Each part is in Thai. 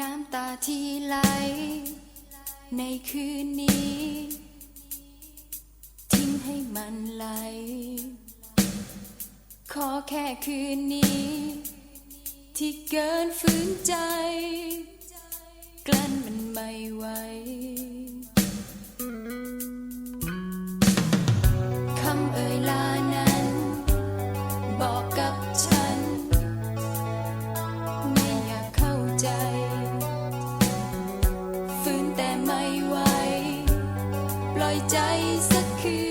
น้ำตาที่ไหล ในคืนนี้ ทิ้งให้มันไหล ขอแค่คืนนี้ ที่เกินฝืนใจ กลั้นมันไม่ไหว ใจสักคืน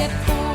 เจ็บปวด